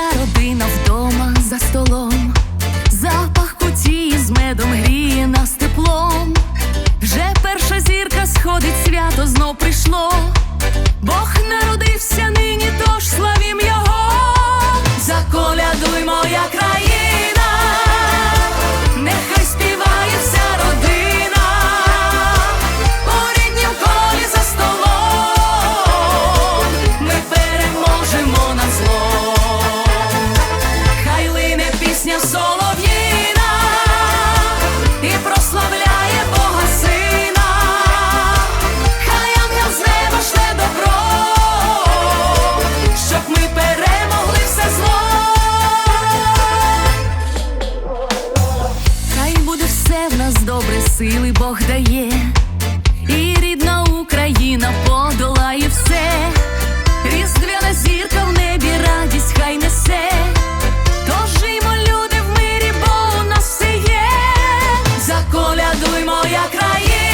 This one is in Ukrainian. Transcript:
моя родина. сили Бог дає, і рідна Україна подолає все, різдвяна зірка в небі, радість хай несе, тож жимо, люди в мирі, бо нас все є, заколядуймо, як країна.